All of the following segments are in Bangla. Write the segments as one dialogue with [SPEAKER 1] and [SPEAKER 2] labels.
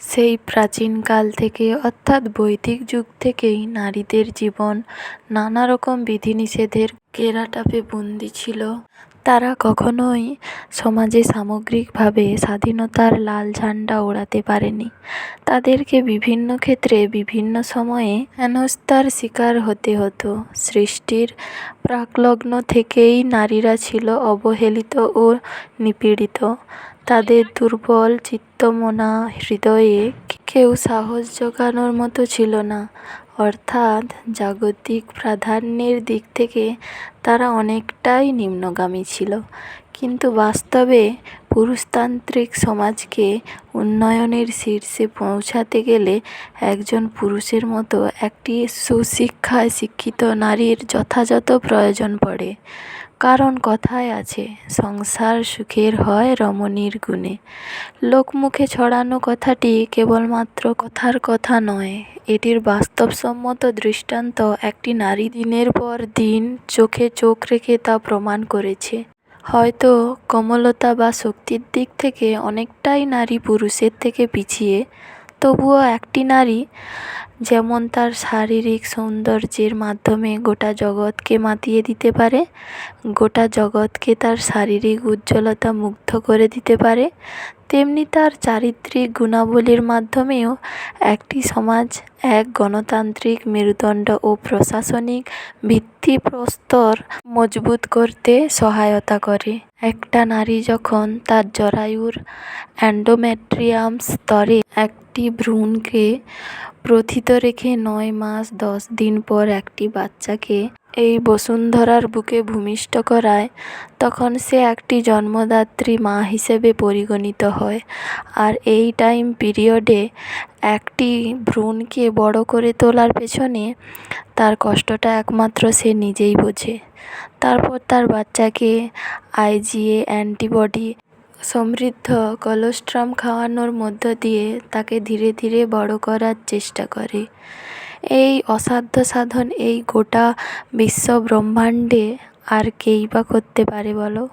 [SPEAKER 1] সেই প্রাচীনকাল থেকে, অর্থাৎ বৈদিক যুগ থেকেই নারীদের জীবন নানা রকম বিধিনিষেধের ঘেরাটোপে বন্দি ছিল। তারা কখনোই সমাজে সামগ্রিকভাবে স্বাধীনতার লাল ঝান্ডা ওড়াতে পারেনি। তাদেরকে বিভিন্ন ক্ষেত্রে বিভিন্ন সময়ে হেনস্থার শিকার হতে হতো। সৃষ্টির প্রাকলগ্ন থেকেই নারীরা ছিল অবহেলিত ও নিপীড়িত। তাদের দুর্বল চিত্তমনা হৃদয়ে কেউ সাহস জোগানোর মতো ছিল না। অর্থাৎ জাগতিক প্রাধান্যের দিক থেকে তারা অনেকটাই নিম্নগামী ছিল। কিন্তু বাস্তবে পুরুষতান্ত্রিক সমাজকে উন্নয়নের শীর্ষে পৌঁছাতে গেলে একজন পুরুষের মতো একটি সুশিক্ষায় শিক্ষিত নারীর যথাযথ প্রয়োজন পড়ে। কারণ কথায় আছে, সংসার সুখের হয় রমণীর গুণে। লোকমুখে ছড়ানো কথাটি কেবলমাত্র কথার কথা নয়, এটির বাস্তবসম্মত দৃষ্টান্ত একটি নারী দিনের পর দিন চোখে চোখ রেখে তা প্রমাণ করেছে। হয়তো কোমলতা বা শক্তির দিক থেকে অনেকটাই নারী পুরুষের থেকে পিছিয়ে তবুও একটি নারী যেমন তার শারীরিক সৌন্দর্যের মাধ্যমে গোটা জগৎকে মাতিয়ে দিতে পারে, গোটা জগৎকে তার শারীরিক উজ্জ্বলতা মুগ্ধ করে দিতে পারে, তেমনি তার চারিত্রিক গুণাবলীর মাধ্যমেও একটি সমাজ, এক গণতান্ত্রিক মেরুদণ্ড ও প্রশাসনিক ভিত্তিপ্রস্তর মজবুত করতে সহায়তা করে। একটা নারী যখন তার জরায়ুর অ্যান্ডোমেট্রিয়াম স্তরে একটি ভ্রূণকে প্রথিত রেখে নয় মাস দশ দিন পর একটি বাচ্চাকে এই বসুন্ধরার বুকে ভূমিষ্ঠ করায়, তখন সে একটি জন্মদাত্রী মা হিসেবে পরিগণিত হয়। আর এই টাইম পিরিয়ডে একটি ভ্রূণকে বড় করে তোলার পেছনে তার কষ্টটা একমাত্র সে নিজেই বোঝে। তারপর তার বাচ্চাকে আইজিএ অ্যান্টিবডি সমৃদ্ধ কলস্ট্রাম খাওয়ানোর মধ্য দিয়ে তাকে ধীরে ধীরে বড় করার চেষ্টা করে। এই অসাধ্য সাধন এই গোটা বিশ্ব ব্রহ্মাণ্ডে আর কেই বা করতে পারে বলো?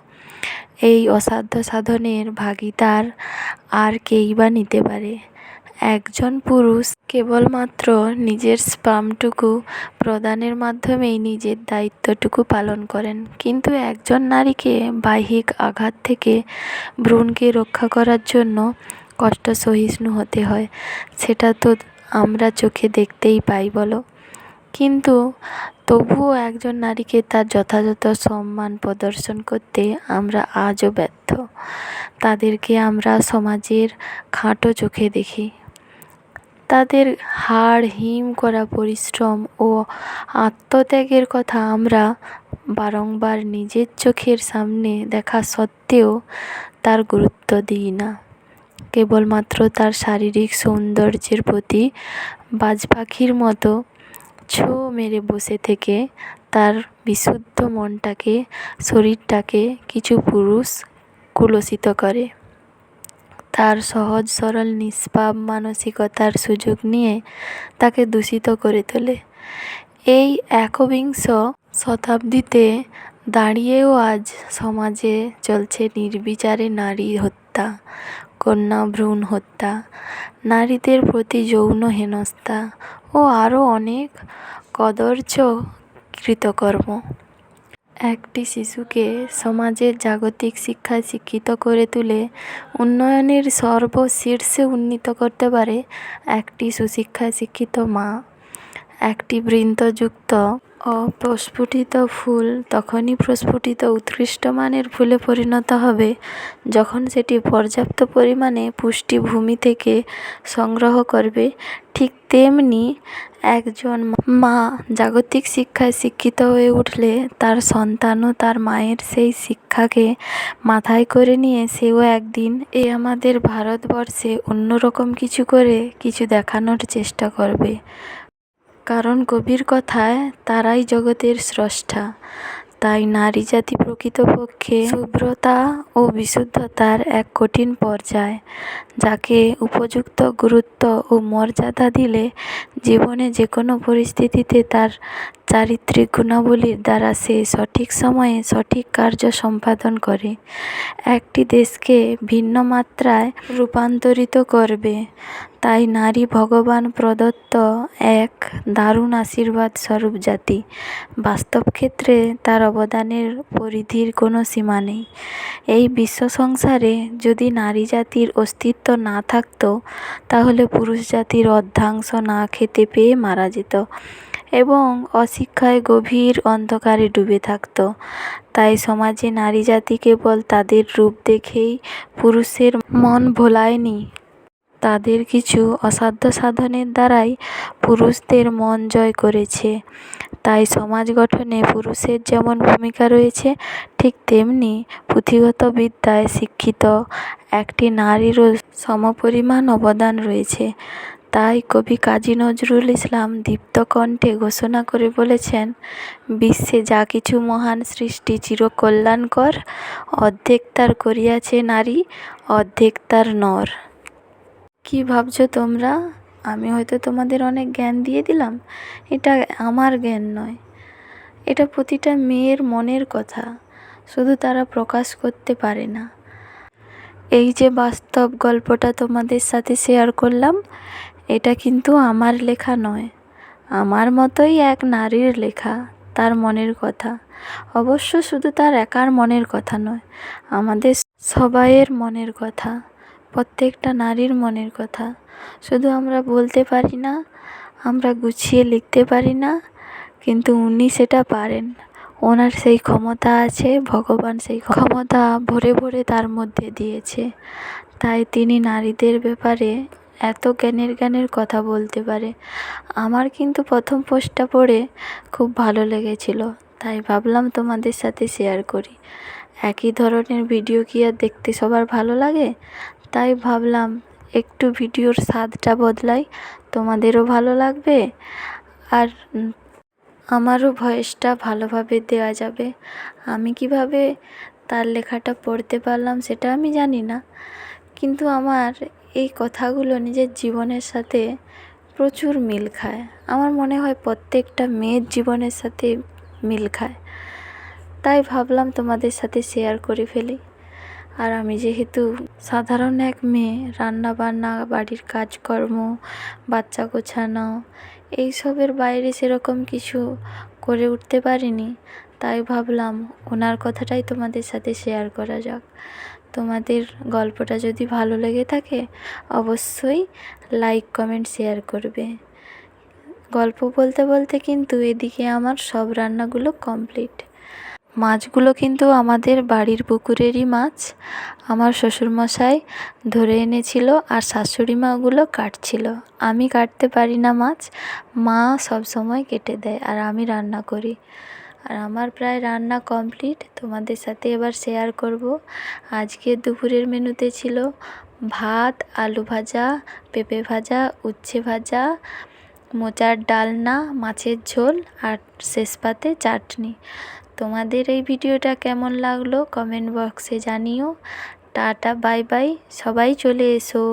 [SPEAKER 1] এই অসাধ্য সাধনের ভাগিদার আর কেই বা নিতে পারে? একজন পুরুষ কেবলমাত্র নিজের স্পামটুকু প্রদানের মাধ্যমেই নিজের দায়িত্বটুকু পালন করেন। কিন্তু একজন নারীকে বাহ্যিক আঘাত থেকে ভ্রূণকে রক্ষা করার জন্য কষ্ট সহিষ্ণু হতে হয়, সেটা তো আমরা চোখে দেখতেই পাই বলো। কিন্তু তবুও একজন নারীকে তার যথাযথ সম্মান প্রদর্শন করতে আমরা আজও ব্যর্থ। তাদেরকে আমরা সমাজের খাটো চোখে দেখি। তাদের হাড় হিম করা পরিশ্রম ও আত্মত্যাগের কথা আমরা বারংবার নিজের চোখের সামনে দেখা সত্ত্বেও তার গুরুত্ব দিই না। কেবলমাত্র তার শারীরিক সৌন্দর্যের প্রতি বাজ পাখির মতো ছো মেরে বসে থেকে তার বিশুদ্ধ মনটাকে, শরীরটাকে কিছু পুরুষ কুলসিত করে। তার সহজ, সরল, নিষ্পাপ মানসিকতার সুযোগ নিয়ে তাকে দূষিত করে তোলে। এই একবিংশ শতাব্দীতে দাঁড়িয়েও আজ সমাজে চলছে নির্বিচারে নারী হত্যা, কন্যা ভ্রূণ হত্যা, নারীদের প্রতি যৌন হেনস্থা ও আরও অনেক কদর্য কৃতকর্ম। একটি শিশুকে সমাজের জাগতিক শিক্ষায় শিক্ষিত করে তুলে উন্নয়নের সর্বশীর্ষে উন্নীত করতে পারে একটি সুশিক্ষায় শিক্ষিত মা। একটি বৃন্তযুক্ত অপ্রস্ফুটিত ফুল তখনই প্রস্ফুটিত উৎকৃষ্ট মানের ফুলে পরিণত হবে, যখন সেটি পর্যাপ্ত পরিমাণে পুষ্টি ভূমি থেকে সংগ্রহ করবে। ঠিক তেমনি একজন মা জাগতিক শিক্ষায় শিক্ষিত হয়ে উঠলে তার সন্তানও তার মায়ের সেই শিক্ষাকে মাথায় করে নিয়ে সেও একদিন এ আমাদের ভারতবর্ষে অন্যরকম কিছু করে কিছু দেখানোর চেষ্টা করবে। কারণ কবির কথায় তারাই জগতের স্রষ্টা। তাই নারী জাতি প্রকৃতপক্ষে শুভ্রতা ও বিশুদ্ধতার এক কঠিন পর্যায়, যাকে উপযুক্ত গুরুত্ব ও মর্যাদা দিলে জীবনে যে কোনো পরিস্থিতিতে তার চারিত্রিক গুণাবলীর দ্বারা সে সঠিক সময়ে সঠিক কার্য সম্পাদন করে। একটি দেশকে ভিন্ন মাত্রায় রূপান্তরিত করবে। তাই নারী ভগবান প্রদত্ত এক দারুণ আশীর্বাদ স্বরূপ জাতি। বাস্তব ক্ষেত্রে তার অবদানের পরিধির কোনো সীমা নেই। এই বিশ্ব সংসারে যদি নারী জাতির অস্তিত্ব না থাকতো, তাহলে পুরুষ জাতির অর্ধাংশ না খেতে পেয়ে মারা যেত এবং অশিক্ষায় গভীর অন্ধকারে ডুবে থাকত। তাই সমাজে নারী জাতি কেবল তাদের রূপ দেখেই পুরুষের মন ভোলায়নি তাদের কিছু অসাধ্য সাধনের দ্বারাই পুরুষদের মন জয় করেছে। তাই সমাজ গঠনে পুরুষের যেমন ভূমিকা রয়েছে, ঠিক তেমনি পুঁথিগত বিদ্যায় শিক্ষিত একটি নারীরও সমপরিমাণ অবদান রয়েছে। তাই কবি কাজী নজরুল ইসলাম দীপ্ত কণ্ঠে ঘোষণা করে বলেছেন, বিশ্বে যা কিছু মহান সৃষ্টি চিরকল্যাণকর, অর্ধেক তার করিয়াছে নারী, অর্ধেক তার নর। কী ভাবছ তোমরা? আমি হয়তো তোমাদের অনেক জ্ঞান দিয়ে দিলাম। এটা আমার জ্ঞান নয়। এটা প্রতিটা মেয়ের মনের কথা। শুধু তারা প্রকাশ করতে পারে না। এই যে বাস্তব গল্পটা তোমাদের সাথে শেয়ার করলাম, এটা কিন্তু আমার লেখা নয়। আমার মতোই এক নারীর লেখা, তার মনের কথা। অবশ্য শুধু তার একার মনের কথা নয়, আমাদের সবাইয়ের মনের কথা। প্রত্যেকটা নারীর মনের কথা। শুধু আমরা বলতে পারি না, আমরা গুছিয়ে লিখতে পারি না, কিন্তু উনি সেটা পারেন। ওনার সেই ক্ষমতা আছে, ভগবান সেই ক্ষমতা ভরে ভরে তার মধ্যে দিয়েছে। তাই তিনি নারীদের ব্যাপারে এত জ্ঞানের জ্ঞানের কথা বলতে পারে। আমার কিন্তু প্রথম পোস্টটা পড়ে খুব ভালো লেগেছিল, তাই ভাবলাম তোমাদের সাথে শেয়ার করি। একই ধরনের ভিডিও কি আর দেখতে সবার ভালো লাগে? তাই ভাবলাম একটু ভিডিওর স্বাদটা বদলাই। তোমাদেরও ভালো লাগবে আর আমারও ভয়েসটা ভালোভাবে দেওয়া যাবে। আমি কীভাবে তার লেখাটা পড়তে পারলাম সেটা আমি জানি না। কিন্তু আমার এই কথাগুলো নিজের জীবনের সাথে প্রচুর মিল খায়। আমার মনে হয় প্রত্যেকটা মেয়ের জীবনের সাথে মিল খায়। তাই ভাবলাম তোমাদের সাথে শেয়ার করে ফেলি। আর আমি যেহেতু সাধারণ এক মেয়ে রান্না বান্না বাড়ির কাজকর্ম, বাচ্চা গোছানো, এইসবের বাইরে সেরকম কিছু করে উঠতে পারিনি। তাই ভাবলাম ওনার কথাটাই তোমাদের সাথে শেয়ার করা যাক। তোমাদের গল্পটা যদি ভালো লেগে থাকে, অবশ্যই লাইক কমেন্ট শেয়ার করবে। গল্প বলতে বলতে কিন্তু এদিকে আমার সব রান্নাগুলো কমপ্লিট মাছগুলো কিন্তু আমাদের বাড়ির পুকুরেরই মাছ। আমার শ্বশুরমশাই ধরে এনেছিল আর শাশুড়ি মা ওগুলো কাটছিল। আমি কাটতে পারি না মাছ, মা সব সময় কেটে দেয় আর আমি রান্না করি। আর আমার প্রায় রান্না কমপ্লিট। তোমাদের সাথে এবার শেয়ার করব। আজকে দুপুরের মেনুতে ছিল ভাত, আলু ভাজা, পেঁপে ভাজা, উচ্ছে ভাজা, মোচার ডালনা, মাছের ঝোল আর শেষ পাতে চাটনি। তোমাদের এই ভিডিওটা কেমন লাগল? কমেন্ট বক্সে জানিও। Tata bye bye. সবাই চলে এসো।